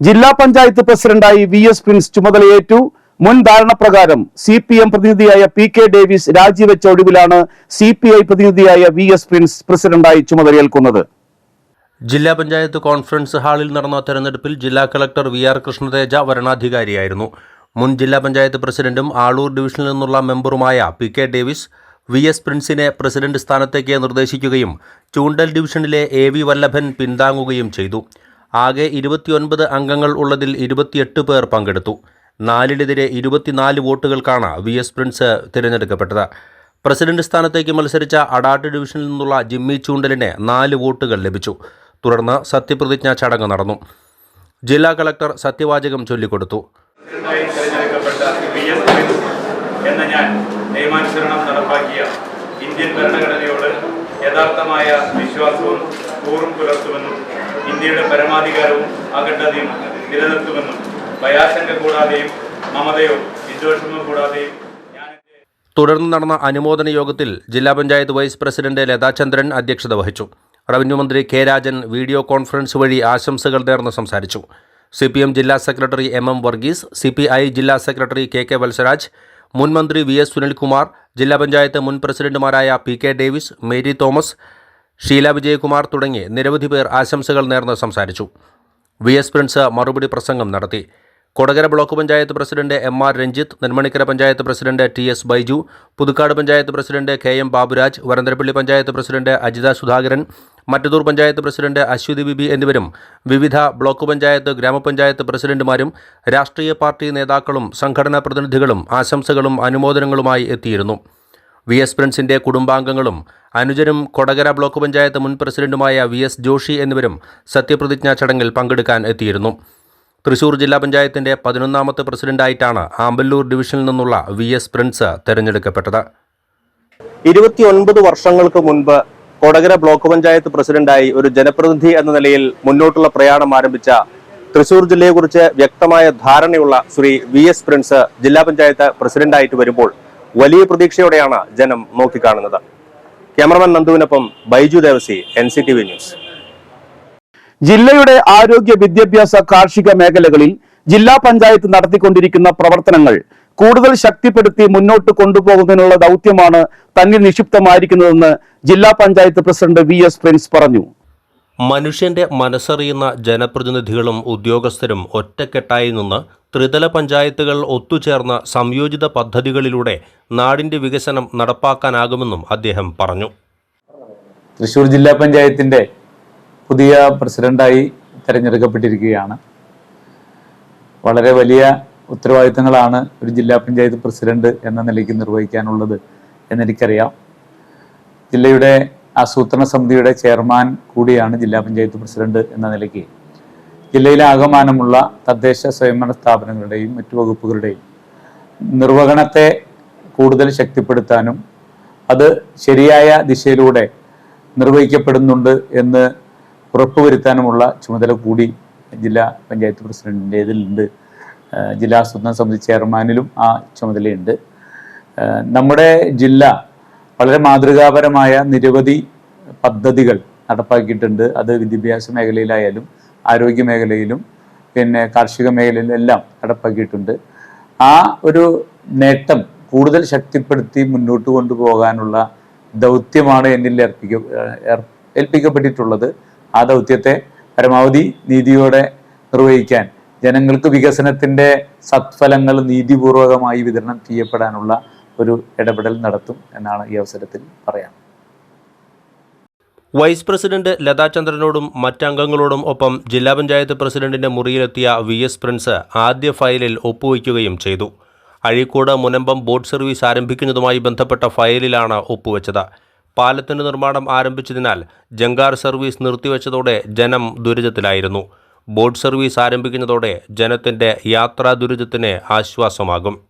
ജില്ലാ പഞ്ചായത്ത് പ്രസിഡന്റായി V S Prince ചുമതലയേറ്റു മുൻ ധാരണപ്രകാരം സി പി എം പ്രതിനിധിയായ പി കെ ഡേവിസ് രാജിവെച്ച ഒടുവിലാണ് സി പി ഐ പ്രതിനിധിയായ വി എസ് പ്രിൻസ് പ്രസിഡന്റായി ചുമതലയേൽക്കുന്നത്. ജില്ലാ പഞ്ചായത്ത് കോൺഫറൻസ് ഹാളിൽ നടന്ന തെരഞ്ഞെടുപ്പിൽ ജില്ലാ കളക്ടർ വി ആർ കൃഷ്ണതേജ വരണാധികാരിയായിരുന്നു. മുൻ ജില്ലാ പഞ്ചായത്ത് പ്രസിഡന്റും ആളൂർ ഡിവിഷനിൽ നിന്നുള്ള മെമ്പറുമായ P K Davis V S പ്രിൻസിനെ president സ്ഥാനത്തേക്ക് നിർദ്ദേശിക്കുകയും ചൂണ്ടൽ ഡിവിഷനിലെ എ വി വല്ലഭൻ പിന്താങ്ങുകയും ചെയ്തു. ആകെ ഇരുപത്തിയൊൻപത് അംഗങ്ങൾ ഉള്ളതിൽ ഇരുപത്തിയെട്ട് പേർ പങ്കെടുത്തു. നാലിനെതിരെ ഇരുപത്തിനാല് വോട്ടുകൾക്കാണ് വി എസ് പ്രിൻസ് തിരഞ്ഞെടുക്കപ്പെട്ടത്. പ്രസിഡന്റ് സ്ഥാനത്തേക്ക് മത്സരിച്ച അഡാട്ട് ഡിവിഷനിൽ നിന്നുള്ള ജിമ്മി ചൂണ്ടലിന് നാല് വോട്ടുകൾ ലഭിച്ചു. തുടർന്ന് സത്യപ്രതിജ്ഞാ ചടങ്ങ് നടന്നു. ജില്ലാ കളക്ടർ സത്യവാചകം ചൊല്ലിക്കൊടുത്തു. എന്ന ഞാൻ നിയമാനുസരണം നടപ്പാക്കിയ ഇന്ത്യൻ ഭരണഘടനയോട് യഥാർത്ഥമായ വിശ്വാസവും കൂറും പുലർത്തുമെന്നും ഇന്ത്യയുടെ പരമാധികാരവും അഖണ്ഡതയും നിലനിർത്തുമെന്നും ഭയാശങ്ക കൂടാതെയും മമതയോ വിദ്വേഷമോ കൂടാതെയും തുടർന്ന് നടന്ന അനുമോദന യോഗത്തിൽ ജില്ലാ പഞ്ചായത്ത് വൈസ് പ്രസിഡന്റ് ലതാചന്ദ്രൻ അധ്യക്ഷത വഹിച്ചു. റവന്യൂ മന്ത്രി കെ രാജൻ വീഡിയോ കോൺഫറൻസ് വഴി ആശംസകൾ നേർന്ന് സംസാരിച്ചു. സി പി എം ജില്ലാ secretary M M Varghese C P I ജില്ലാ സെക്രട്ടറി കെ കെ വത്സരാജ് മുൻ മന്ത്രി വി എസ് സുനിൽകുമാർ ജില്ലാ പഞ്ചായത്ത് മുൻ പ്രസിഡന്റുമാരായ P K Davis Mary Thomas Sheela Vijayakumar തുടങ്ങി നിരവധി പേർ ആശംസകൾ നേർന്ന് സംസാരിച്ചു. വി എസ് പ്രിൻസ് മറുപടി പ്രസംഗം നടത്തി. Kodakara block panchayat president M R Ranjith Nenmanikkara panchayat president T S Baiju Puthukkad panchayat president K M Baburaj Varantharappilly panchayat president Ajitha Sudhakaran Mattathur panchayat president Aswathy Bibi എന്നിവരും വിവിധ block panchayat ഗ്രാമപഞ്ചായത്ത് പ്രസിഡന്റുമാരും രാഷ്ട്രീയ party നേതാക്കളും സംഘടനാ പ്രതിനിധികളും ആശംസകളും അനുമോദനങ്ങളുമായി എത്തിയിരുന്നു. V S പ്രിൻസിന്റെ കുടുംബാംഗങ്ങളും അനുജനും കൊടകര ബ്ലോക്ക് പഞ്ചായത്ത് മുൻ പ്രസിഡന്റുമായ വി എസ് ജോഷി എന്നിവരും സത്യപ്രതിജ്ഞാ ചടങ്ങിൽ പങ്കെടുക്കാൻ എത്തിയിരുന്നു. തൃശൂർ ജില്ലാ പഞ്ചായത്തിന്റെ പതിനൊന്നാമത്തെ പ്രസിഡന്റായിട്ടാണ് ആമ്പല്ലൂർ ഡിവിഷനിൽ നിന്നുള്ള വി എസ് പ്രിൻസ് തെരഞ്ഞെടുക്കപ്പെട്ടത്. ഇരുപത്തിയൊൻപത് വർഷങ്ങൾക്ക് മുൻപ് കൊടകര ബ്ലോക്ക് പഞ്ചായത്ത് പ്രസിഡന്റായി ഒരു ജനപ്രതിനിധി എന്ന നിലയിൽ മുന്നോട്ടുള്ള പ്രയാണം ആരംഭിച്ച തൃശൂർ ജില്ലയെക്കുറിച്ച് വ്യക്തമായ ധാരണയുള്ള ശ്രീ വി എസ് പ്രിൻസ് ജില്ലാ പഞ്ചായത്ത് പ്രസിഡന്റായിട്ട് വരുമ്പോൾ വലിയ പ്രതീക്ഷയോടെയാണ് ജനം നോക്കിക്കാണുന്നത്. Cameraman നന്ദുവിനൊപ്പം Baiju Devasy N C T V news ജില്ലയുടെ ആരോഗ്യ വിദ്യാഭ്യാസ കാർഷിക മേഖലകളിൽ ജില്ലാ പഞ്ചായത്ത് നടത്തിക്കൊണ്ടിരിക്കുന്ന പ്രവർത്തനങ്ങൾ കൂടുതൽ ശക്തിപ്പെടുത്തി മുന്നോട്ട് കൊണ്ടുപോകുന്നതിനുള്ള ദൗത്യമാണ് തന്നിൽ നിക്ഷിപ്തമായിരിക്കുന്നതെന്ന് ജില്ലാ panchayat president V S Prince പറഞ്ഞു. മനുഷ്യന്റെ മനസ്സറിയുന്ന ജനപ്രതിനിധികളും ഉദ്യോഗസ്ഥരും ഒറ്റക്കെട്ടായി നിന്ന് ത്രിതല പഞ്ചായത്തുകൾ ഒത്തുചേർന്ന സംയോജിത പദ്ധതികളിലൂടെ നാടിന്റെ വികസനം നടപ്പാക്കാനാകുമെന്നും അദ്ദേഹം പറഞ്ഞു. തൃശ്ശൂർ ജില്ലാ പഞ്ചായത്തിന്റെ പുതിയ പ്രസിഡന്റായി തിരഞ്ഞെടുക്കപ്പെട്ടിരിക്കുകയാണ്. വളരെ വലിയ ഉത്തരവാദിത്തങ്ങളാണ് ഒരു ജില്ലാ പഞ്ചായത്ത് പ്രസിഡന്റ് എന്ന നിലയ്ക്ക് നിർവഹിക്കാനുള്ളത് എന്നെനിക്കറിയാം. ജില്ലയുടെ ആസൂത്രണ സമിതിയുടെ ചെയർമാൻ കൂടിയാണ് ജില്ലാ പഞ്ചായത്ത് പ്രസിഡന്റ് എന്ന നിലയ്ക്ക്. ജില്ലയിലെ ആകമാനമുള്ള തദ്ദേശ സ്വയംഭരണ സ്ഥാപനങ്ങളുടെയും മറ്റു വകുപ്പുകളുടെയും നിർവഹണത്തെ കൂടുതൽ ശക്തിപ്പെടുത്താനും അത് ശരിയായ ദിശയിലൂടെ നിർവഹിക്കപ്പെടുന്നുണ്ട് എന്ന് ഉറപ്പുവരുത്താനുമുള്ള ചുമതല കൂടി ജില്ലാ പഞ്ചായത്ത് പ്രസിഡന്റിന്റെതിലുണ്ട്. ജില്ലാ ആസൂത്രണ സമിതി ചെയർമാനിലും ആ ചുമതലയുണ്ട്. നമ്മുടെ ജില്ല വളരെ മാതൃകാപരമായ നിരവധി പദ്ധതികൾ നടപ്പാക്കിയിട്ടുണ്ട്. അത് വിദ്യാഭ്യാസ മേഖലയിലായാലും ആരോഗ്യ മേഖലയിലും പിന്നെ കാർഷിക മേഖലയിലും എല്ലാം നടപ്പാക്കിയിട്ടുണ്ട്. ആ ഒരു നേട്ടം കൂടുതൽ ശക്തിപ്പെടുത്തി മുന്നോട്ട് കൊണ്ടുപോകാനുള്ള ദൗത്യമാണ് എന്നിൽ ഏർപ്പിക്ക ഏൽപ്പിക്കപ്പെട്ടിട്ടുള്ളത്. ആ ദൗത്യത്തെ പരമാവധി നീതിയോടെ നിർവഹിക്കാൻ ജനങ്ങൾക്ക് വികസനത്തിന്റെ സത്ഫലങ്ങൾ നീതിപൂർവകമായി വിതരണം ചെയ്യപ്പെടാനുള്ള ഒരു ഇടപെടൽ നടത്തും എന്നാണ് ഈ അവസരത്തിൽ പറയാം. വൈസ് പ്രസിഡന്റ് ലതാചന്ദ്രനോടും മറ്റംഗങ്ങളോടും ഒപ്പം ജില്ലാ പഞ്ചായത്ത് പ്രസിഡന്റിന്റെ മുറിയിലെത്തിയ വി എസ് പ്രിൻസ് ആദ്യ ഫയലിൽ ഒപ്പുവയ്ക്കുകയും ചെയ്തു. അഴീക്കോട് മുനമ്പം ബോട്ട് സർവീസ് ആരംഭിക്കുന്നതുമായി ബന്ധപ്പെട്ട ഫയലിലാണ് ഒപ്പുവെച്ചത്. പാലത്തിന്റെ നിർമ്മാണം ആരംഭിച്ചതിനാൽ ജങ്കാർ സർവീസ് നിർത്തിവെച്ചതോടെ ജനം ദുരിതത്തിലായിരുന്നു. ബോട്ട് സർവീസ് ആരംഭിക്കുന്നതോടെ ജനത്തിന്റെ യാത്രാ ദുരിതത്തിന് ആശ്വാസമാകും.